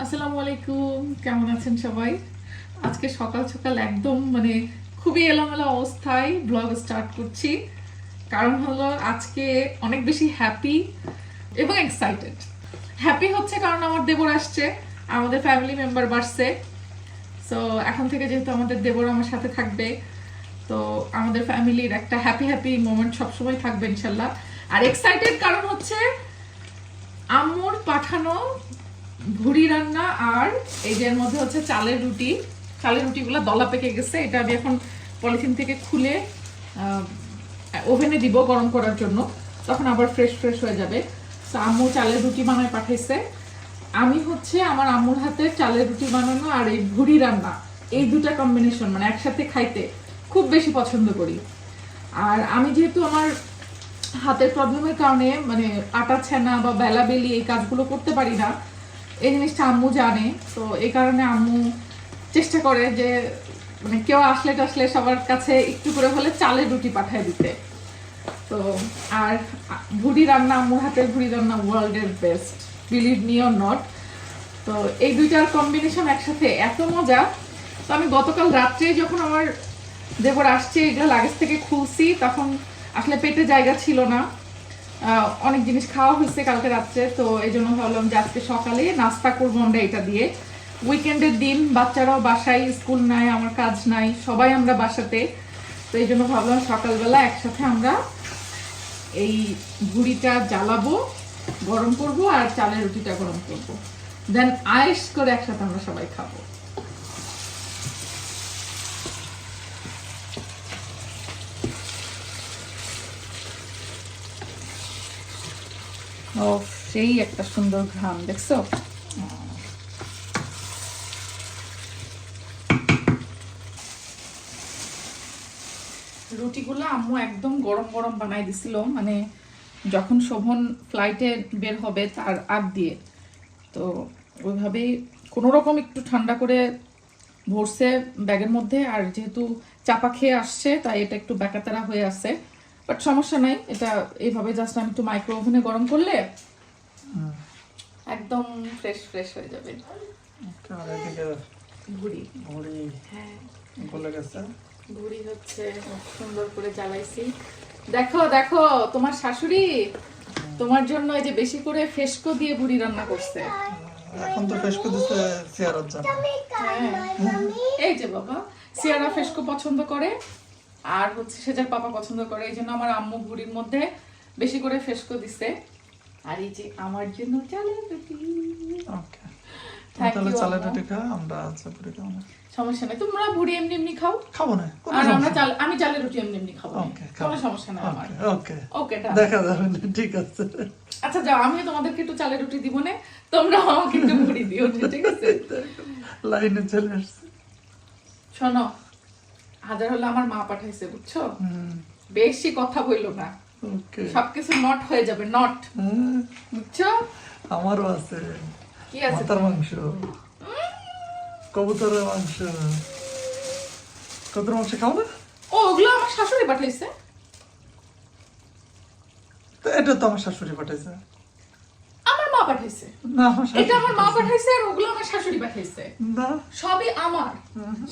আসসালামু আলাইকুম, কেমন আছেন সবাই? আজকে সকাল সকাল একদম মানে খুবই এলোমেলো অবস্থায় ব্লগ স্টার্ট করছি। কারণ হলো আজকে অনেক বেশি হ্যাপি এবং এক্সাইটেড হ্যাপি হচ্ছে কারণ আমার দেবর আসছে, আমাদের ফ্যামিলি মেম্বার বাড়ছে। সো এখন থেকে যেহেতু আমাদের দেবর আমার সাথে থাকবে, তো আমাদের ফ্যামিলির একটা হ্যাপি হ্যাপি মোমেন্ট সবসময় থাকবে ইনশাল্লাহ। আর এক্সাইটেড কারণ হচ্ছে আম্মুর পাঠানো ভুড়ি রান্না আর এই যে এর মধ্যে হচ্ছে চালের রুটি। চালের রুটিগুলো দলা পেকে গেছে, এটা আমি এখন পলিথিন থেকে খুলে ওভেনে দিব গরম করার জন্য। তখন আবার ফ্রেশ ফ্রেশ হয়ে যাবে। তো আম্মু চালের রুটি বানায় পাঠাইছে। আমি হচ্ছে আমার আম্মুর হাতে চালের রুটি বানানো আর এই ভুড়ি রান্না, এই দুটা কম্বিনেশন মানে একসাথে খাইতে খুব বেশি পছন্দ করি। আর আমি যেহেতু আমার হাতের প্রবলেমের কারণে মানে আটা, ছেনা বা বেলা বেলি এই কাজগুলো করতে পারি না এই জিনিসটা আম্মু জানে, তো এই কারণে আম্মু চেষ্টা করে যে মানে কেউ আসলে টাসলে সবার কাছে একটু করে হলে চালের রুটি পাঠায় দিতে। তো আর ভুড়ি রান্না, আম্মুর হাতের ভুড়ি রান্না ওয়ার্ল্ডের best believe me or not তো এই দুইটার কম্বিনেশন একসাথে এত মজা। তো আমি গতকাল রাত্রে যখন আমার দেবর আসছে এগুলো লাগেজ থেকে খুলছি, তখন আসলে পেটে জায়গা ছিল না। অনেক জিনিস খাওয়া হয়েছে কালকে রাত্রে, তো এই জন্য ভাবলাম যে আজকে সকালে নাস্তা করব আমরা এটা দিয়ে। উইকেন্ডের দিন বাচ্চারাও বাসায়, স্কুল নাই, আমার কাজ নাই, সবাই আমরা বাসাতে। তো এই জন্য ভাবলাম সকালবেলা একসাথে আমরা এই ভুড়িটা জ্বালাবো, গরম করব আর চালের রুটিটা গরম করব। দেন আয়েস করে একসাথে আমরা সবাই খাব। ও, সেই একটা সুন্দর ঘ্রাম দেখছ? রুটিগুলো আম্মু একদম গরম গরম বানাই দিছিল মানে যখন শোভন ফ্লাইটে বের হবে তার আগ দিয়ে। তো ওইভাবেই কোনো রকম একটু ঠান্ডা করে ভরছে ব্যাগের মধ্যে, আর যেহেতু চাপা খেয়ে আসছে, তাই এটা একটু ব্যাকাতারা হয়ে আছে। বাট সমস্যা নাই এটা এইভাবে জাস্ট আমি একটু মাইক্রো ওভেনে গরম করলে একদম ফ্রেশ ফ্রেশ হয়ে যাবে। ভুড়ি হ্যাঁ। গলে গেছে। ঘুড়ি হচ্ছে সুন্দর করে জ্বালাইছি। দেখো দেখো তোমার শাশুড়ি তোমার জন্য এই যে বেশি করে ফেস্কো দিয়ে বুড়ি রান্না করছে। এখন তো জন্য। হ্যাঁ। এই যে বাবা সিয়ারা ফেস্কো পছন্দ করে। আর হচ্ছে সেজার পাপা পছন্দ করে এই জন্য আমার আম্মু বুড়ির মধ্যে বেশি করে ফেস্কো দিছে। আর এই যে আমার জন্য চালের রুটি। তাহলে চালের রুটি খা আমরা আচ্ছা পুরি খাব না। সমস্যা নেই। তোমরা বুড়ি এমনি এমনি খাও। খাব না আর আমরা চাল আমি চালের রুটি এমনি এমনি খাব। ওকে কোনো সমস্যা নাই আমার। ওকে ওকে দেখা যাবে না ঠিক আছে। আচ্ছা যাও আমিও তোমাদেরকে একটু চালের রুটি দিব না। তোমরা আমাকে একটু দিও ঠিক আছে? লাইনে চলে আসছে। শোনো হাজার হলে আমার মা পাঠাইছে বুঝছ? বেশি কথা বইলো না। সবকিছু নট হয়ে যাবে নট বুঝছ? আমারও আছে। কি আছে? মাথার মাংস। কবুতরের মাংস। কবুতরের মাংস খাও না? ও ওগুলো আমার শাশুড়ি পাঠাইছে। তো এটা তো আমার শাশুড়ি পাঠাইছে। আমার মা পাঠাইছে। না এটা আমার মা পাঠাইছে। আর ওগুলো আমার শাশুড়ি পাঠাইছে। না। সবই আমার।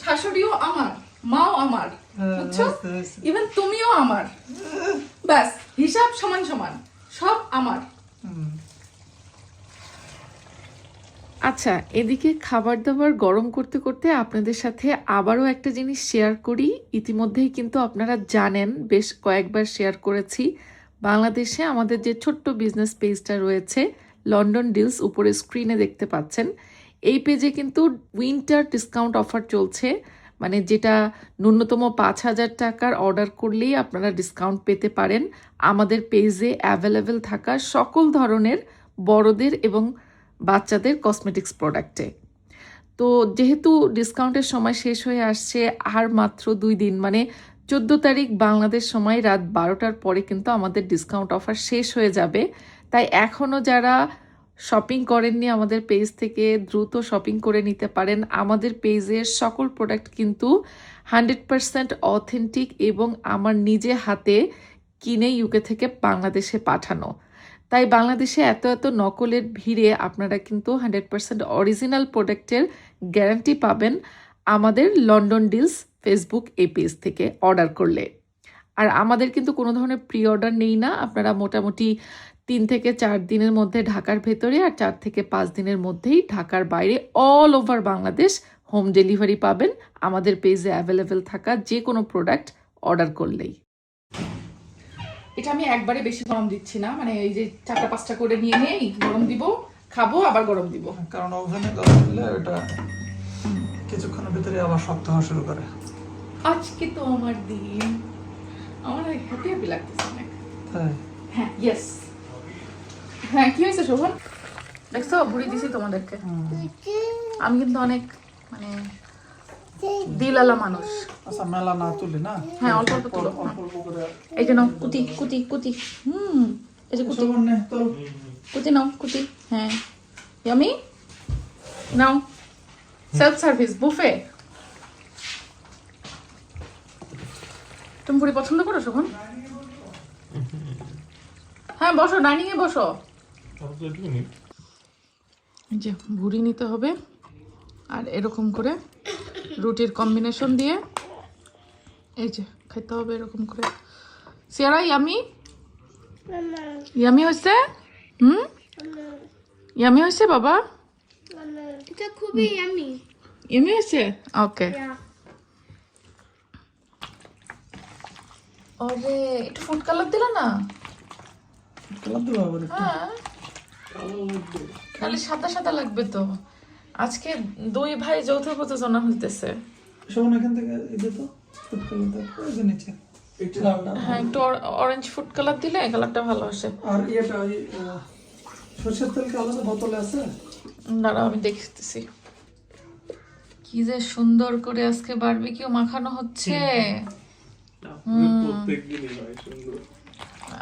শাশুড়িও আমার। মাও আমার হ্যাঁ, বুঝছ? ইভেন তুমিও আমার। ব্যাস হিসাব সমান সমান সব আমার। আচ্ছা এদিকে খাবার দাবার গরম করতে করতে আপনাদের সাথে আবারও একটা জিনিস শেয়ার করি। ইতিমধ্যেই কিন্তু আপনারা জানেন বেশ কয়েকবার শেয়ার করেছি। বাংলাদেশে আমাদের যে ছোট্ট বিজনেস পেজটা রয়েছে লন্ডন ডিলস উপরে স্ক্রিনে দেখতে পাচ্ছেন। এই পেজে কিন্তু উইন্টার ডিসকাউন্ট অফার চলছে। মানে যেটা ন্যূনতম পাঁচ হাজার টাকার অর্ডার করলেই আপনারা ডিসকাউন্ট পেতে পারেন। আমাদের পেজে অ্যাভেলেবেল থাকা সকল ধরনের বড়দের এবং বাচ্চাদের কসমেটিক্স প্রোডাক্টে তো যেহেতু ডিসকাউন্টের সময় শেষ হয়ে আসছে, আর মাত্র দুই দিন মানে চোদ্দ তারিখ বাংলাদেশ সময় রাত বারোটার পরে কিন্তু আমাদের ডিসকাউন্ট অফার শেষ হয়ে যাবে। তাই এখনও যারা শপিং করেননি, আমাদের পেজ থেকে দ্রুত শপিং করে নিতে পারেন। আমাদের পেজের সকল প্রোডাক্ট কিন্তু হান্ড্রেড পারসেন্ট অথেন্টিক এবং আমার নিজে হাতে কিনে ইউকে থেকে বাংলাদেশে পাঠানো। তাই বাংলাদেশে এত এত নকলের ভিড়ে আপনারা কিন্তু হান্ড্রেড পার্সেন্ট অরিজিনাল প্রোডাক্টের গ্যারান্টি পাবেন আমাদের লন্ডন ডিলস ফেসবুক এই পেজ থেকে অর্ডার করলে। আর আমাদের কিন্তু কোনো ধরনের প্রি অর্ডার নেই না, আপনারা মোটামুটি তিন থেকে চার দিনের মধ্যে ঢাকার ভেতরে আর চার থেকে পাঁচ দিনের মধ্যেই ঢাকার বাইরে all over Bangladesh home delivery পাবেন। আমাদের পেজে অ্যাভেলেবেল থাকা যে কোনো প্রোডাক্ট অর্ডার করলেই। এটা আমি একবারে বেশি গরম দিচ্ছি না মানে এই যে চারটা পাঁচটা করে নিয়ে নেই গরম দিব খাব আবার গরম দিব। কারণ ওভেনে গরম দিলে ওটা কিছুক্ষণের ভিতরে আবার শক্ত হওয়া শুরু করে। আজকে তো আমার দিন। আমার হ্যাপি হ্যাপি লাগতেছে অনেক। তাই? হ্যাঁ ইয়েস হ্যাঁ কি হয়েছে শোভন? দেখছ ভুড়ি দিছি তোমাদেরকে। আমি কিন্তু অনেক মানে দিলালা মানুষ। আচ্ছা মেলা না তুলি না? হ্যাঁ, অল্প অল্প তুলো। করে। এই যে নাও কুতি কুতি কুতি। হুম এই যে কুতি। কুতি নাও কুতি। হ্যাঁ। ইয়ামি নাও। সেলফ সার্ভিস বুফে তুমি ভুড়ি পছন্দ করো শোভন? হ্যাঁ বসো ডাইনিং এ বসো। যে ভুড়ি নিতে হবে আর এরকম করে রুটির কম্বিনেশন দিয়ে এই যে খেতে হবে এরকম করে। সিয়ারা ইয়ামি ইয়ামি হয়েছে হুম? ইয়ামি হয়েছে বাবা? এটা খুবই ইয়ামি ইয়ামি হয়েছে ওকে আরে একটু ফুড কালার দিলা না? কালার আবার হ্যাঁ। খালি সাদা সাদা লাগবে তো। আজকে দুই ভাই যৌথ প্রযোজনা হইতেছে। শোভন এখান থেকে এই যে তো নিচে। হ্যাঁ একটু অরেঞ্জ ফুড কালার দিলে কালারটা ভালো আসে। আর ইয়েটা ওই আহ, তেল কি আলাদা বোতলে আছে? দাঁড়াও আমি দেখতেছি। কি যে সুন্দর করে আজকে বারবিকিউ মাখানো হচ্ছে।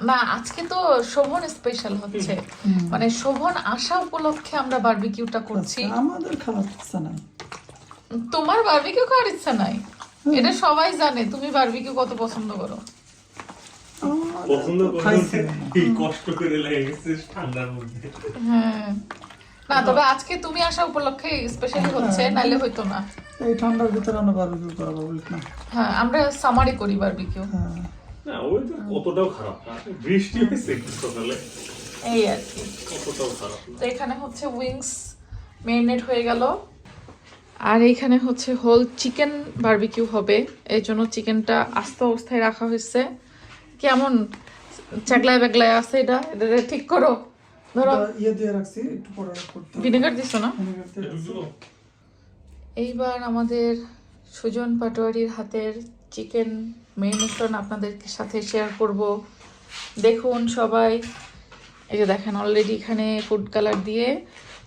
না আজকে তো শোভন স্পেশাল হচ্ছে। মানে শোভন আসা উপলক্ষে আমরা বারবিকিউটা করছি। আচ্ছা, আমাদের খারাপ ইচ্ছা নাই। তোমার বারবিকিউ খাওয়ার ইচ্ছা নাই? এটা সবাই জানে তুমি বারবিকিউ কত পছন্দ করো? পছন্দ করে খাইছে। এই কষ্ট করে ঠান্ডার মধ্যে। হ্যাঁ। না তবে আজকে তুমি আসা উপলক্ষে স্পেশালি হচ্ছে নাইলে হইতো না। এই ঠান্ডার ভিতরে আমরা বারবিকিউ না হ্যাঁ আমরা সামারি করি বারবিকিউ। হ্যাঁ। না ওই তো খারাপ। না বৃষ্টি হয়েছে সকালে। এই আর কি। খারাপ। তো এখানে হচ্ছে উইংস মেরিনেট হয়ে গেল। আর এইখানে হচ্ছে হোল চিকেন বারবিকিউ হবে। এই জন্য চিকেনটা আস্ত অবস্থায় রাখা হয়েছে। কেমন চাগলায় বেগলায় আছে এটা? এটা ঠিক করো। ধরো। ইয়ে দিয়ে রাখছি একটু পরে ভিনেগার দিছো না। এইবার আমাদের সুজন পাটোয়ারির হাতের চিকেন মেরিনেশন আপনাদের সাথে শেয়ার করব। দেখুন সবাই, এই যে দেখেন অলরেডি এখানে ফুড কালার দিয়ে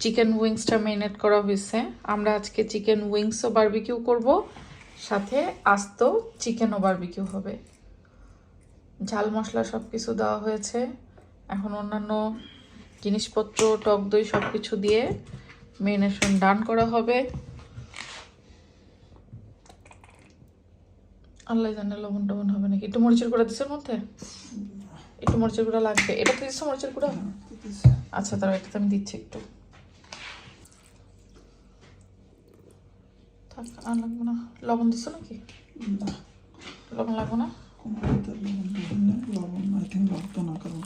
চিকেন উইংসটা মেরিনেট করা হয়েছে। আমরা আজকে চিকেন উইংসও বারবিকিউ করব, সাথে আস্ত চিকেনও বারবিকিউ হবে। ঝাল মশলা সব কিছু দেওয়া হয়েছে। এখন অন্যান্য জিনিসপত্র, টক দই সব কিছু দিয়ে মেরিনেশন ডান করা হবে। আল্লাহ জানে লবণ টবণ হবে নাকি? একটু মরিচের গুঁড়া দিচ্ছে মধ্যে? একটু মরিচের গুঁড়া লাগবে। এটা তো দিচ্ছ মরিচের গুঁড়া? আচ্ছা তাহলে এটাতে আমি দিচ্ছি একটু। থাক আর লাগবে না। লবণ নাকি? লবণ লাগবে না? লবণ আই থিঙ্ক লাগতো না কারণ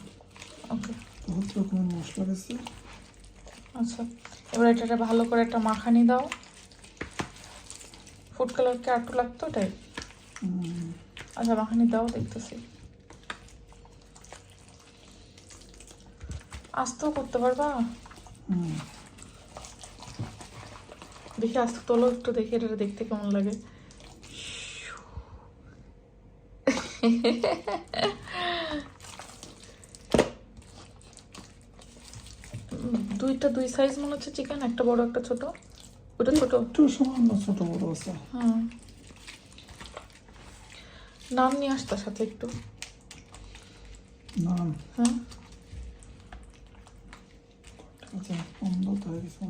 ওকে। বহুত রকমের মশলা গেছে। আচ্ছা এবার এটা একটা ভালো করে একটা মাখানি দাও। ফুড কালারকে আটটু লাগতো এটাই আচ্ছা মাখানি দাও দেখতেছি আস্তেও করতে পারবা দেখি আস্তে তোলো একটু দেখি এটা দেখতে কেমন লাগে দুইটা দুই সাইজ মনে হচ্ছে চিকেন একটা বড় একটা ছোট? ওটা ছোট? একটু সামান্য ছোট বড় আছে। হুম নাম নিয়ে আসতো সাথে একটু। নাম? হ্যাঁ? আচ্ছা অন্ধ তো হয়ে গেছে